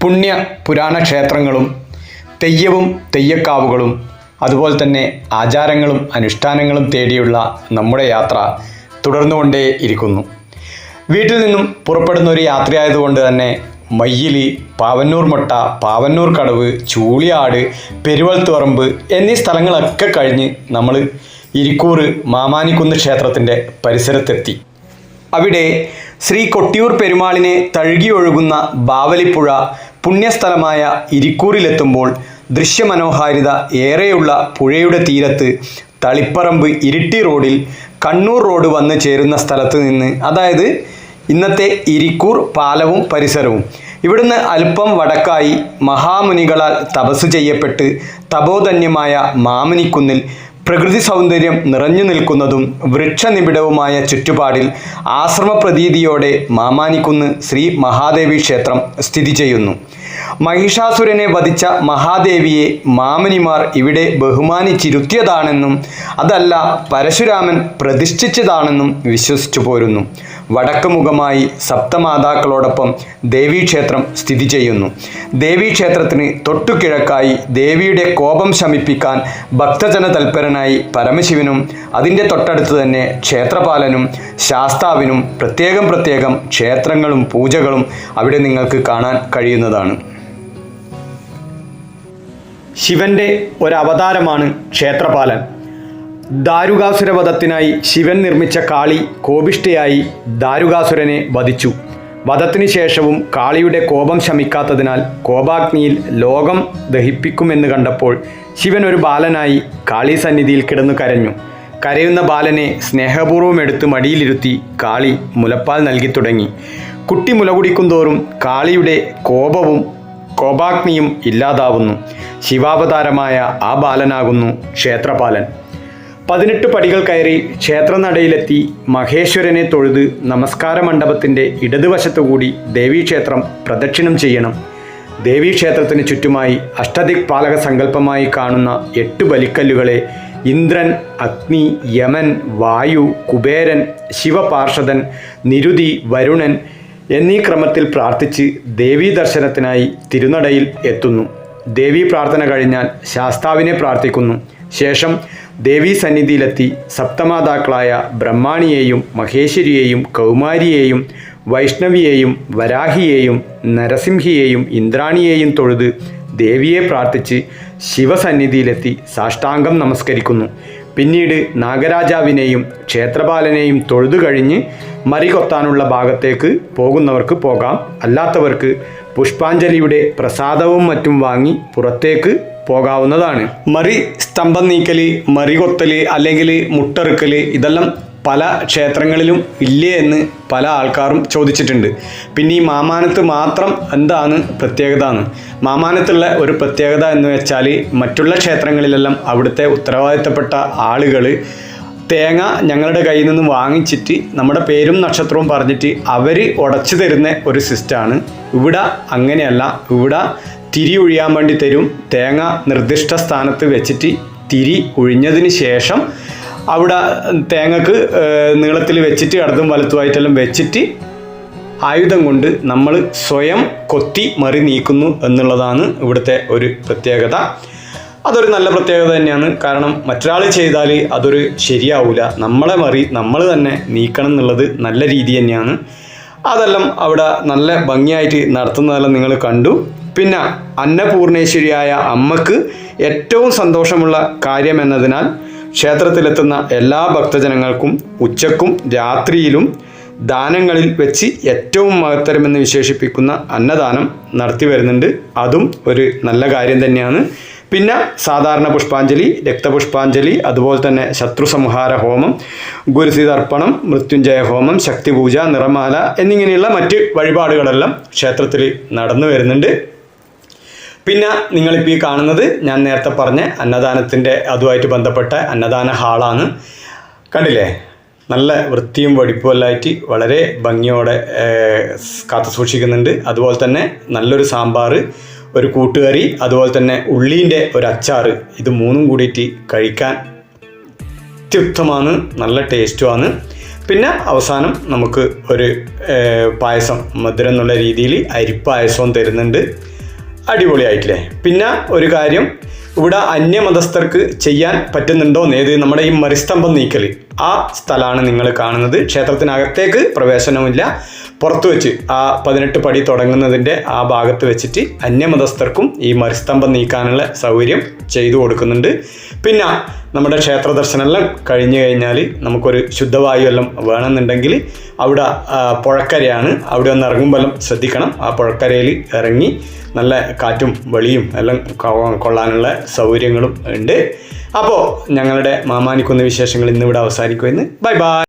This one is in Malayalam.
പുണ്യ പുരാണ ക്ഷേത്രങ്ങളും തെയ്യവും തെയ്യക്കാവുകളും അതുപോലെ തന്നെ ആചാരങ്ങളും അനുഷ്ഠാനങ്ങളും തേടിയുള്ള നമ്മുടെ യാത്ര തുടർന്നുകൊണ്ടേ ഇരിക്കുന്നു. വീട്ടിൽ നിന്നും പുറപ്പെടുന്ന ഒരു യാത്രയായതുകൊണ്ട് തന്നെ മയ്യിലി പാവന്നൂർ മൊട്ട പാവന്നൂർ കടവ് ചൂളിയാട് പെരുവൾത്തുറമ്പ് എന്നീ സ്ഥലങ്ങളൊക്കെ കഴിഞ്ഞ് നമ്മൾ ഇരിക്കൂർ മാമാനിക്കുന്ന് ക്ഷേത്രത്തിന്റെ പരിസരത്തെത്തി. അവിടെ ശ്രീ കൊട്ടിയൂർ പെരുമാളിനെ തഴുകിയൊഴുകുന്ന ബാവലിപ്പുഴ പുണ്യസ്ഥലമായ ഇരിക്കൂറിലെത്തുമ്പോൾ ദൃശ്യമനോഹാരിത ഏറെയുള്ള പുഴയുടെ തീരത്ത് തളിപ്പറമ്പ് ഇരിട്ടി റോഡിൽ കണ്ണൂർ റോഡ് വന്ന് ചേരുന്ന സ്ഥലത്ത് നിന്ന് അതായത് ഇന്നത്തെ ഇരിക്കൂർ പാലവും പരിസരവും. ഇവിടുന്ന് അല്പം വടക്കായി മഹാമുനികളാൽ തപസ് ചെയ്യപ്പെട്ട് തപോധന്യമായ മാമുനിക്കുന്നിൽ പ്രകൃതി സൗന്ദര്യം നിറഞ്ഞു നിൽക്കുന്നതും വൃക്ഷനിബിഡവുമായ ചുറ്റുപാടിൽ ആശ്രമപ്രതീതിയോടെ മാമാനിക്കുന്ന് ശ്രീ മഹാദേവി ക്ഷേത്രം സ്ഥിതി ചെയ്യുന്നു. മഹിഷാസുരനെ വധിച്ച മഹാദേവിയെ മാമനിമാർ ഇവിടെ ബഹുമാനിച്ചിരുത്തിയതാണെന്നും അതല്ല പരശുരാമൻ പ്രതിഷ്ഠിച്ചതാണെന്നും വിശ്വസിച്ചു പോരുന്നു വടക്ക് മുഖമായി സപ്തമാതാക്കളോടൊപ്പം ദേവീക്ഷേത്രം സ്ഥിതി ചെയ്യുന്നു. ദേവീക്ഷേത്രത്തിന് തൊട്ടുകിഴക്കായി ദേവിയുടെ കോപം ശമിപ്പിക്കാൻ ഭക്തജന തൽപരനായി പരമശിവനും അതിന്റെ തൊട്ടടുത്ത് തന്നെ ക്ഷേത്രപാലനും ശാസ്താവിനും പ്രത്യേകം പ്രത്യേകം ക്ഷേത്രങ്ങളും പൂജകളും അവിടെ നിങ്ങൾക്ക് കാണാൻ കഴിയുന്നതാണ്. ശിവന്റെ ഒരവതാരമാണ് ക്ഷേത്രപാലൻ. ദാരുകാസുരവധത്തിനായി ശിവൻ നിർമ്മിച്ച കാളി കോപിഷ്ഠയായി ദാരുകാസുരനെ വധിച്ചു. വധത്തിനു ശേഷവും കാളിയുടെ കോപം ശമിക്കാത്തതിനാൽ കോപാഗ്നിയിൽ ലോകം ദഹിപ്പിക്കുമെന്ന് കണ്ടപ്പോൾ ശിവൻ ഒരു ബാലനായി കാളി സന്നിധിയിൽ കിടന്നു കരഞ്ഞു. കരയുന്ന ബാലനെ സ്നേഹപൂർവം എടുത്ത് മടിയിലിരുത്തി കാളി മുലപ്പാൽ നൽകി തുടങ്ങി. കുട്ടി മുലകുടിക്കുന്തോറും കാളിയുടെ കോപവും കോപാഗ്നിയും ഇല്ലാതാവുന്നു. ശിവാവതാരമായ ആ ബാലനാകുന്നു ക്ഷേത്രപാലൻ. പതിനെട്ട് പടികൾ കയറി ക്ഷേത്രനടയിലെത്തി മഹേശ്വരനെ തൊഴുത് നമസ്കാര മണ്ഡപത്തിന്റെ ഇടതുവശത്തുകൂടി ദേവീക്ഷേത്രം പ്രദക്ഷിണം ചെയ്യണം. ദേവീക്ഷേത്രത്തിന് ചുറ്റുമായി അഷ്ടദിക് പാലക സങ്കല്പമായി കാണുന്ന എട്ട് ബലിക്കല്ലുകളെ ഇന്ദ്രൻ അഗ്നി യമൻ വായു കുബേരൻ ശിവപാർഷദൻ നിരുതി വരുണൻ എന്നീ ക്രമത്തിൽ പ്രാർത്ഥിച്ച് ദേവീ ദർശനത്തിനായി തിരുനടയിൽ എത്തുന്നു. ദേവീ പ്രാർത്ഥന കഴിഞ്ഞാൽ ശാസ്താവിനെ പ്രാർത്ഥിക്കുന്നു. ശേഷം ദേവീ സന്നിധിയിലെത്തി സപ്തമാതാക്കളായ ബ്രഹ്മാണിയെയും മഹേശ്വരിയെയും കൗമാരിയെയും വൈഷ്ണവിയെയും വരാഹിയെയും നരസിംഹിയെയും ഇന്ദ്രാണിയെയും തൊഴുത് ദേവിയെ പ്രാർത്ഥിച്ച് ശിവസന്നിധിയിലെത്തി സാഷ്ടാംഗം നമസ്കരിക്കുന്നു. പിന്നീട് നാഗരാജാവിനെയും ക്ഷേത്രപാലനെയും തൊഴുതു കഴിഞ്ഞ് മറികൊത്താനുള്ള ഭാഗത്തേക്ക് പോകുന്നവർക്ക് പോകാം. അല്ലാത്തവർക്ക് പുഷ്പാഞ്ജലിയുടെ പ്രസാദവും മറ്റും വാങ്ങി പുറത്തേക്ക് പോകാവുന്നതാണ്. മറി സ്തംഭം നീക്കൽ മറികൊത്തൽ അല്ലെങ്കിൽ മുട്ടറുക്കൽ ഇതെല്ലാം പല ക്ഷേത്രങ്ങളിലും ഇല്ലേ എന്ന് പല ആൾക്കാരും ചോദിച്ചിട്ടുണ്ട്. പിന്നെ ഈ മാമാനത്ത് മാത്രം എന്താണ് പ്രത്യേകത എന്ന് മാമാനത്തുള്ള ഒരു പ്രത്യേകത എന്ന് വെച്ചാൽ മറ്റുള്ള ക്ഷേത്രങ്ങളിലെല്ലാം അവിടുത്തെ ഉത്തരവാദിത്തപ്പെട്ട ആളുകൾ തേങ്ങ ഞങ്ങളുടെ കയ്യിൽ നിന്ന് വാങ്ങിച്ചിട്ട് നമ്മുടെ പേരും നക്ഷത്രവും പറഞ്ഞിട്ട് അവർ ഉടച്ചു തരുന്ന ഒരു സിസ്റ്റമാണ് ഇവിടെ അങ്ങനെയല്ല. ഇവിടെ തിരി ഒഴിയാൻ വേണ്ടി തരും. തേങ്ങ നിർദ്ദിഷ്ട സ്ഥാനത്ത് വെച്ചിട്ട് തിരി ഒഴിഞ്ഞതിന് ശേഷം അവിടെ തേങ്ങക്ക് നീളത്തിൽ വെച്ചിട്ട് ഇടതും വലത്തുമായിട്ടെല്ലാം വെച്ചിട്ട് ആയുധം കൊണ്ട് നമ്മൾ സ്വയം കൊത്തി മറി നീക്കുന്നു എന്നുള്ളതാണ് ഇവിടുത്തെ ഒരു പ്രത്യേകത. അതൊരു നല്ല പ്രത്യേകത തന്നെയാണ്. കാരണം മറ്റൊരാൾ ചെയ്താൽ അതൊരു ശരിയാവില്ല നമ്മളെ മറി നമ്മൾ തന്നെ നീക്കണം എന്നുള്ളത് നല്ല രീതി തന്നെയാണ്. അതെല്ലാം അവിടെ നല്ല ഭംഗിയായിട്ട് നടത്തുന്നതെല്ലാം നിങ്ങൾ കണ്ടു. പിന്നെ അന്നപൂർണേശ്വരിയായ അമ്മയ്ക്ക് ഏറ്റവും സന്തോഷമുള്ള കാര്യം എന്നതിനാൽ ക്ഷേത്രത്തിലെത്തുന്ന എല്ലാ ഭക്തജനങ്ങൾക്കും ഉച്ചക്കും രാത്രിയിലും ദാനങ്ങളിൽ വെച്ച് ഏറ്റവും മഹത്തരമെന്ന് വിശേഷിപ്പിക്കുന്ന അന്നദാനം നടത്തി വരുന്നുണ്ട്. അതും ഒരു നല്ല കാര്യം തന്നെയാണ്. പിന്നെ സാധാരണ പുഷ്പാഞ്ജലി രക്തപുഷ്പാഞ്ജലി അതുപോലെ തന്നെ ശത്രുസംഹാര ഹോമം ഗുരുസീതർപ്പണം മൃത്യുഞ്ജയ ഹോമം ശക്തിപൂജ നിറമാല എന്നിങ്ങനെയുള്ള മറ്റ് വഴിപാടുകളെല്ലാം ക്ഷേത്രത്തിൽ നടന്നു വരുന്നുണ്ട്. പിന്നെ നിങ്ങളിപ്പോൾ ഈ കാണുന്നത് ഞാൻ നേരത്തെ പറഞ്ഞ അന്നദാനത്തിന്റെ അതുമായിട്ട് ബന്ധപ്പെട്ട അന്നദാന ഹാളാണ്. കണ്ടില്ലേ? നല്ല വൃത്തിയും വെടിപ്പുമെല്ലായിട്ട് വളരെ ഭംഗിയോടെ കാത്തു സൂക്ഷിക്കുന്നുണ്ട് അതുപോലെ തന്നെ നല്ലൊരു സാമ്പാർ ഒരു കൂട്ടുകറി അതുപോലെ തന്നെ ഉള്ളീന്റെ ഒരു അച്ചാർ ഇത് മൂന്നും കൂടിയിട്ട് കഴിക്കാൻ അത്യുത്തമാണ് നല്ല ടേസ്റ്റുമാണ്. പിന്നെ അവസാനം നമുക്ക് ഒരു പായസം മധുരം എന്നുള്ള രീതിയിൽ അരിപ്പായസവും തരുന്നുണ്ട്. അടിപൊളിയായിട്ടില്ലേ? പിന്നെ ഒരു കാര്യം ഇവിടെ അന്യമതസ്ഥർക്ക് ചെയ്യാൻ പറ്റുന്നുണ്ടോ നേത് നമ്മുടെ ഈ മറിസ്തംഭം നീക്കൽ ആ സ്ഥലമാണ് നിങ്ങൾ കാണുന്നത്. ക്ഷേത്രത്തിനകത്തേക്ക് പ്രവേശനമില്ല പുറത്ത് വെച്ച് ആ പതിനെട്ട് പടി തുടങ്ങുന്നതിന്റെ ആ ഭാഗത്ത് വെച്ചിട്ട് അന്യമതസ്ഥർക്കും ഈ മരിസ്തംഭം നീക്കാനുള്ള സൗകര്യം ചെയ്തു കൊടുക്കുന്നുണ്ട്. പിന്നെ നമ്മുടെ ക്ഷേത്ര ദർശനമെല്ലാം കഴിഞ്ഞു കഴിഞ്ഞാൽ നമുക്കൊരു ശുദ്ധവായു എല്ലാം വേണമെന്നുണ്ടെങ്കിൽ അവിടെ പുഴക്കരയാണ്. അവിടെ ഒന്ന് ഇറങ്ങുമ്പോൾ ശ്രദ്ധിക്കണം. ആ പുഴക്കരയിൽ ഇറങ്ങി നല്ല കാറ്റും വെളിയും എല്ലാം കൊള്ളാനുള്ള സൗകര്യങ്ങളും ഉണ്ട്. അപ്പോൾ ഞങ്ങളുടെ മാമാനിക്കുന്ന വിശേഷങ്ങൾ ഇന്നിവിടെ അവസാനിക്കുമെന്ന്. Bye bye.